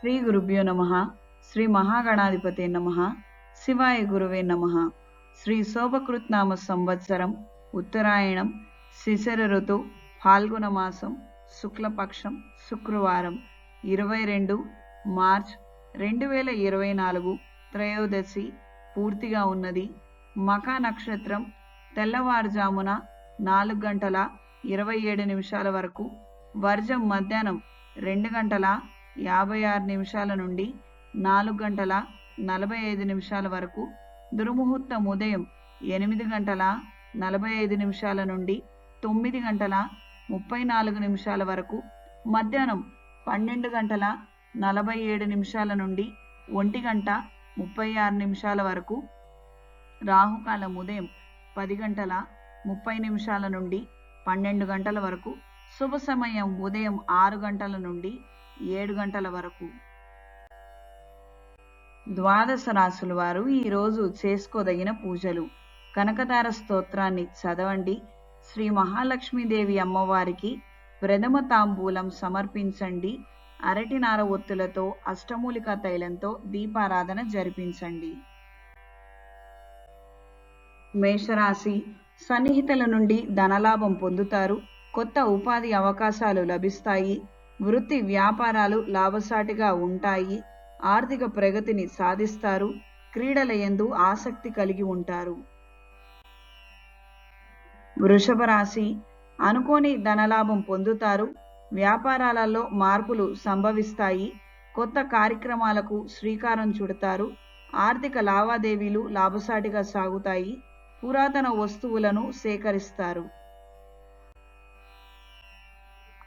శ్రీ గురుభ్యో నమ శ్రీ మహాగణాధిపతే నమ శివాయ గురువే నమ. శ్రీ శోభకృత్నామ సంవత్సరం ఉత్తరాయణం శిశిర ఋతు ఫాల్గుణ మాసం శుక్లపక్షం శుక్రవారం ఇరవై రెండు మార్చ్ రెండు వేల ఇరవై నాలుగు త్రయోదశి పూర్తిగా ఉన్నది. మఖ నక్షత్రం తెల్లవారుజామున నాలుగు గంటల ఇరవై ఏడు నిమిషాల వరకు వర్జం మధ్యాహ్నం రెండు గంటల యాభై ఆరు నిమిషాల నుండి నాలుగు గంటల నలభై ఐదు నిమిషాల వరకు దుర్ముహూర్తం ఉదయం ఎనిమిది గంటల నలభై ఐదు నిమిషాల నుండి తొమ్మిది గంటల ముప్పై నాలుగు నిమిషాల వరకు మధ్యాహ్నం పన్నెండు గంటల నలభై ఏడు నిమిషాల నుండి ఒంటి గంట ముప్పై ఆరు నిమిషాల వరకు రాహుకాలం ఉదయం పది గంటల ముప్పై నిమిషాల నుండి పన్నెండు గంటల వరకు శుభ సమయం ఉదయం ఆరు గంటల నుండి ఏడు గంటల వరకు. ద్వాదశ రాసుల వారు ఈరోజు చేసుకోదగిన పూజలు. కనకదార స్తోత్రాన్ని చదవండి. శ్రీ మహాలక్ష్మీదేవి అమ్మవారికి ప్రథమ తాంబూలం సమర్పించండి. అరటి నార ఒత్తులతో అష్టమూలిక తైలంతో దీపారాధన జరిపించండి. మేషరాశి సన్నిహితుల నుండి ధనలాభం పొందుతారు. కొత్త ఉపాధి అవకాశాలు లభిస్తాయి. వృత్తి వ్యాపారాలు లాభసాటిగా ఉంటాయి. ఆర్థిక ప్రగతిని సాధిస్తారు. క్రీడల యందు ఆసక్తి కలిగి ఉంటారు. వృషభ రాశి. అనుకోని ధనలాభం పొందుతారు. వ్యాపారాలలో మార్పులు సంభవిస్తాయి. కొత్త కార్యక్రమాలకు శ్రీకారం చుడతారు. ఆర్థిక లావాదేవీలు లాభసాటిగా సాగుతాయి. పురాతన వస్తువులను సేకరిస్తారు.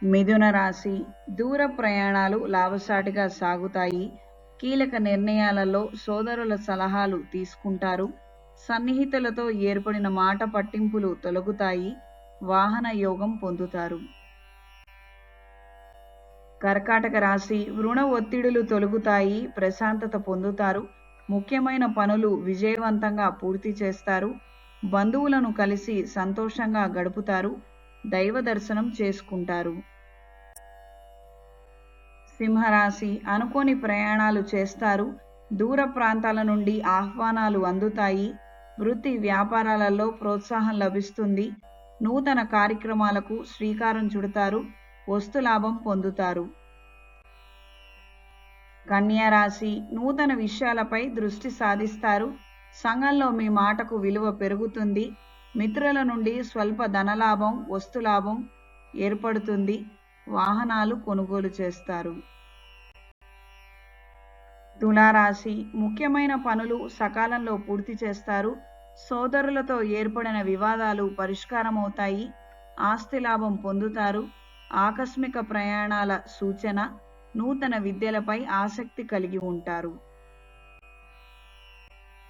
మిథున రాశి దూర ప్రయాణాలు లాభసాటిగా సాగుతాయి. కీలక నిర్ణయాలలో సోదరుల సలహాలు తీసుకుంటారు. సన్నిహితులతో ఏర్పడిన మాట పట్టింపులు తొలగుతాయి. వాహన యోగం పొందుతారు. కర్కాటక రాశి రుణ ఒత్తిడులు తొలగుతాయి. ప్రశాంతత పొందుతారు. ముఖ్యమైన పనులు విజయవంతంగా పూర్తి చేస్తారు. బంధువులను కలిసి సంతోషంగా గడుపుతారు. దైవ దర్శనం చేసుకుంటారు. సింహరాశి అనుకోని ప్రయాణాలు చేస్తారు. దూర ప్రాంతాల నుండి ఆహ్వానాలు అందుతాయి. వృత్తి వ్యాపారాలలో ప్రోత్సాహం లభిస్తుంది. నూతన కార్యక్రమాలకు శ్రీకారం చుడతారు. వస్తు లాభం పొందుతారు. కన్యారాశి నూతన విషయాలపై దృష్టి సాధిస్తారు. సంఘంలో మీ మాటకు విలువ పెరుగుతుంది. మిత్రుల నుండి స్వల్ప ధనలాభం వస్తులాభం ఏర్పడుతుంది. వాహనాలు కొనుగోలు చేస్తారు. తులారాశి ముఖ్యమైన పనులు సకాలంలో పూర్తి చేస్తారు. సోదరులతో ఏర్పడిన వివాదాలు పరిష్కారమవుతాయి. ఆస్తి లాభం పొందుతారు. ఆకస్మిక ప్రయాణాల సూచన నూతన విద్యలపై ఆసక్తి కలిగి ఉంటారు.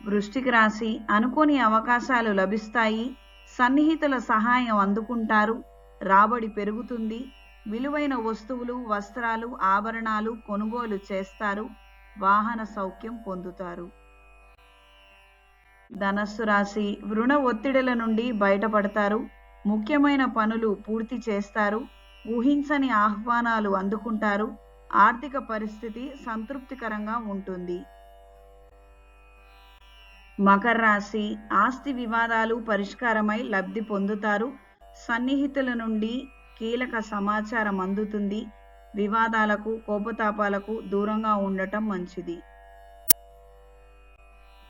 వృష్టిక రాశి అనుకోని అవకాశాలు లభిస్తాయి. సన్నిహితుల సహాయం అందుకుంటారు. రాబడి పెరుగుతుంది. విలువైన వస్తువులు వస్త్రాలు ఆభరణాలు కొనుగోలు చేస్తారు వాహన సౌఖ్యం పొందుతారు. ధనస్సు రాశి రుణ ఒత్తిడిల నుండి బయటపడతారు ముఖ్యమైన పనులు పూర్తి చేస్తారు ఊహించని ఆహ్వానాలు అందుకుంటారు ఆర్థిక పరిస్థితి సంతృప్తికరంగా ఉంటుంది. మకర రాశి ఆస్తి వివాదాలు పరిష్కారమై లబ్ధి పొందుతారు సన్నిహితుల నుండి కీలక సమాచారం అందుతుంది. వివాదాలకు కోపతాపాలకు దూరంగా ఉండటం మంచిది.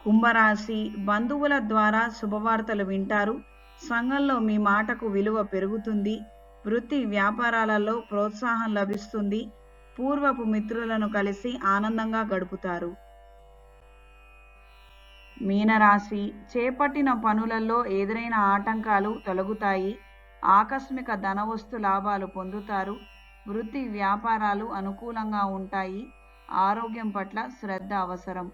కుంభరాశి బంధువుల ద్వారా శుభవార్తలు వింటారు. సంఘంలో మీ మాటకు విలువ పెరుగుతుంది. వృత్తి వ్యాపారాలలో ప్రోత్సాహం లభిస్తుంది. పూర్వపు మిత్రులను కలిసి ఆనందంగా గడుపుతారు. మీనరాశి చేపట్టిన పనులలో ఎదురైన ఆటంకాలు తొలగుతాయి. ఆకస్మిక ధనవస్తు లాభాలు పొందుతారు. వృత్తి వ్యాపారాలు అనుకూలంగా ఉంటాయి. ఆరోగ్యం పట్ల శ్రద్ధ అవసరం.